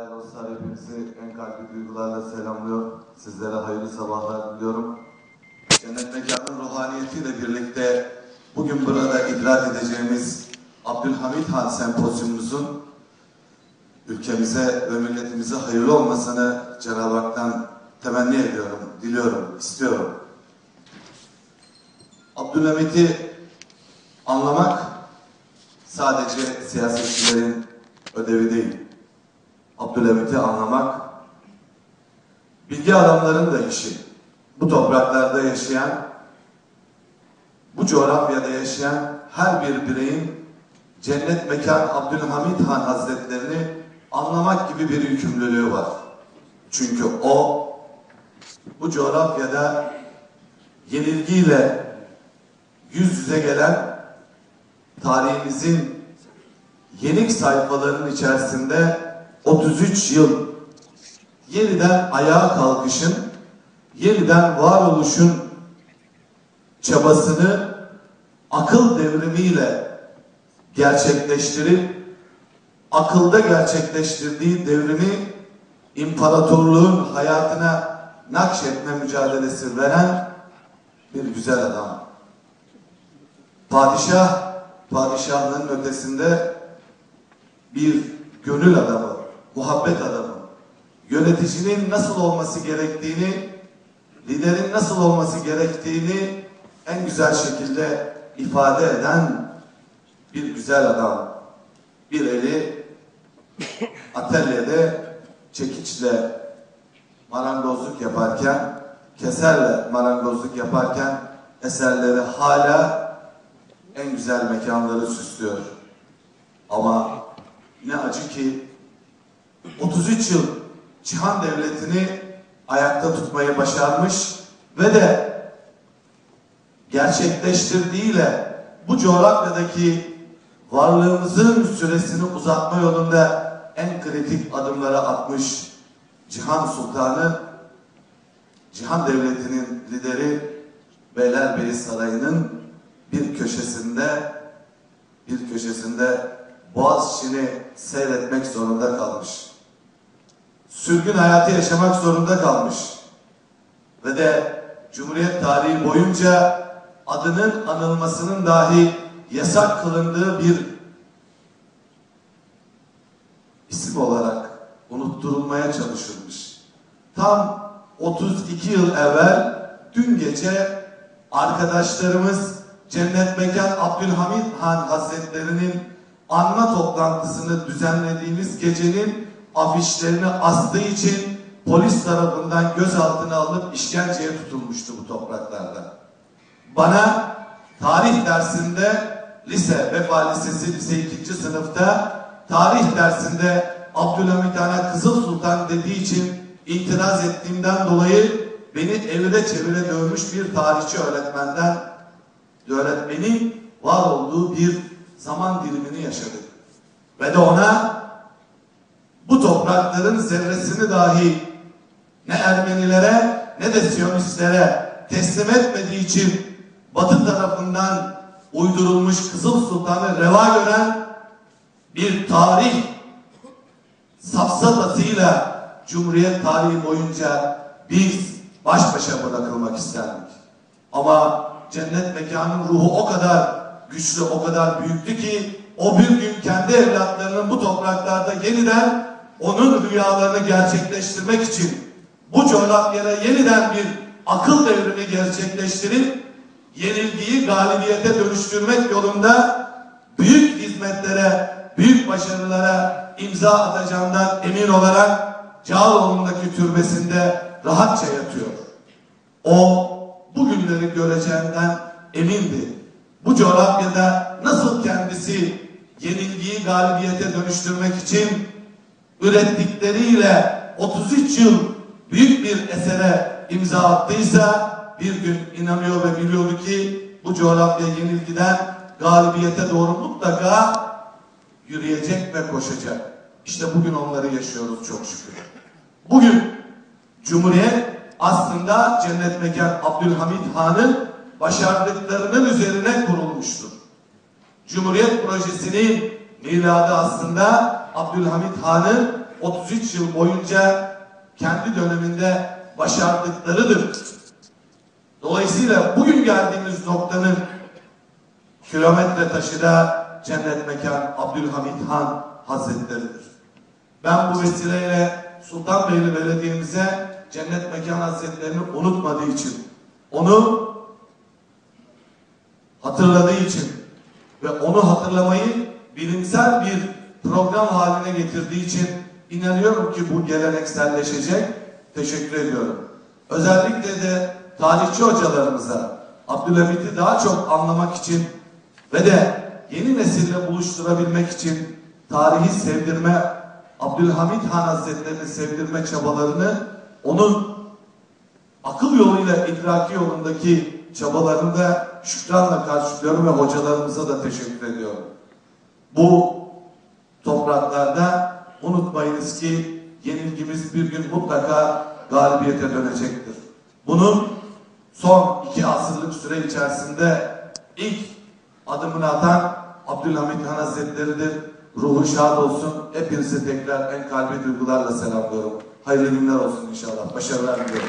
Değerli dostlar hepinizi en kalbi duygularla selamlıyor. Sizlere hayırlı sabahlar diliyorum. Cennet Mekanı'nın ruhaniyetiyle birlikte bugün burada idrak edeceğimiz Abdülhamit Han Sempozyumumuzun ülkemize ve milletimize hayırlı olmasını Cenab-ı Hak'tan temenni ediyorum, diliyorum, istiyorum. Abdülhamit'i anlamak sadece siyasetçilerin ödevi değil. Abdülhamit'i anlamak bilgi adamların da işi. Bu topraklarda yaşayan, bu coğrafyada yaşayan her bir bireyin cennet mekan Abdülhamit Han Hazretlerini anlamak gibi bir yükümlülüğü var. Çünkü o bu coğrafyada yenilgiyle yüz yüze gelen tarihimizin yenik sayfalarının içerisinde 33 yıl. Yeniden ayağa kalkışın, yeniden varoluşun çabasını akıl devrimiyle gerçekleştirip akılda gerçekleştirdiği devrimi imparatorluğun hayatına nakşetme mücadelesi veren bir güzel adam. Padişah, padişahlığın ötesinde bir gönül adamı, muhabbet adamı, yöneticinin nasıl olması gerektiğini, liderin nasıl olması gerektiğini en güzel şekilde ifade eden bir güzel adam. Bir eli atölyede çekiçle marangozluk yaparken, keserle marangozluk yaparken eserleri hala en güzel mekanları süslüyor. Ama ne acı ki 33 yıl Cihan Devleti'ni ayakta tutmayı başarmış ve de gerçekleştirdiğiyle bu coğrafyadaki varlığımızın süresini uzatma yolunda en kritik adımları atmış Cihan Sultanı, Cihan Devleti'nin lideri Beylerbeyi Sarayı'nın bir köşesinde bir köşesinde Boğaziçi'ni seyretmek zorunda kalmış. Sürgün hayatı yaşamak zorunda kalmış. Ve de Cumhuriyet tarihi boyunca adının anılmasının dahi yasak kılındığı bir isim olarak unutturulmaya çalışılmış. Tam 32 yıl evvel dün gece arkadaşlarımız Cennet Mekan Abdülhamid Han Hazretleri'nin anma toplantısını düzenlediğimiz gecenin afişlerini astığı için polis tarafından gözaltına alınıp işkenceye tutulmuştu bu topraklarda. Bana tarih dersinde lise, Vefa Lisesi, lise 2. sınıfta tarih dersinde Abdülhamit Han'a Kızıl Sultan dediği için itiraz ettiğimden dolayı beni evire çevire dövmüş bir tarihçi öğretmenden öğretmenin var olduğu bir zaman dilimini yaşadık. Ve de ona toprakların zerresini dahi ne Ermenilere ne de Siyonistlere teslim etmediği için Batı tarafından uydurulmuş Kızıl Sultan'ı reva gören bir tarih safsatasıyla Cumhuriyet tarihi boyunca biz baş başa bırakılmak isterdik. Ama cennet mekanın ruhu o kadar güçlü, o kadar büyüktü ki o bir gün kendi evlatlarının bu topraklarda yeniden onun rüyalarını gerçekleştirmek için bu coğrafyada yeniden bir akıl devrimi gerçekleştirip yenilgiyi galibiyete dönüştürmek yolunda büyük hizmetlere, büyük başarılara imza atacağından emin olarak Cağaloğlu'ndaki türbesinde rahatça yatıyor. O bu günleri göreceğinden emindi. Bu coğrafyada nasıl kendisi yenilgiyi galibiyete dönüştürmek için ürettikleriyle 33 yıl büyük bir esere imza attıysa bir gün inanıyor ve biliyordu ki bu coğrafya yenilgiden galibiyete doğru mutlaka yürüyecek ve koşacak. İşte bugün onları yaşıyoruz çok şükür. Bugün Cumhuriyet aslında cennet mekan Abdülhamit Han'ın başardıklarının üzerine kurulmuştur. Cumhuriyet projesinin miladı aslında Abdülhamit Han'ın 33 yıl boyunca kendi döneminde başardıklarıdır. Dolayısıyla bugün geldiğimiz noktanın kilometre taşı da cennet mekan Abdülhamit Han Hazretleri'dir. Ben bu vesileyle Sultanbeyli Belediye'mize cennet mekan Hazretlerini unutmadığı için, onu hatırladığı için ve onu hatırlamayı bilimsel bir program haline getirdiği için inanıyorum ki bu gelenekselleşecek. Teşekkür ediyorum. Özellikle de tarihçi hocalarımıza Abdülhamit'i daha çok anlamak için ve de yeni nesille buluşturabilmek için tarihi sevdirme, Abdülhamit Han Hazretleri'ni sevdirme çabalarını onun akıl yoluyla idraki yolundaki çabalarını da şükranla karşılıyorum ve hocalarımıza da teşekkür ediyorum. Bu topraklarda unutmayınız ki yenilgimiz bir gün mutlaka galibiyete dönecektir. Bunun son iki asırlık süre içerisinde ilk adımını atan Abdülhamit Han Hazretleri'dir. Ruhu şad olsun. Hepinizi tekrar en kalbi duygularla selamlıyorum. Hayırlı günler olsun inşallah. Başarılar diliyorum.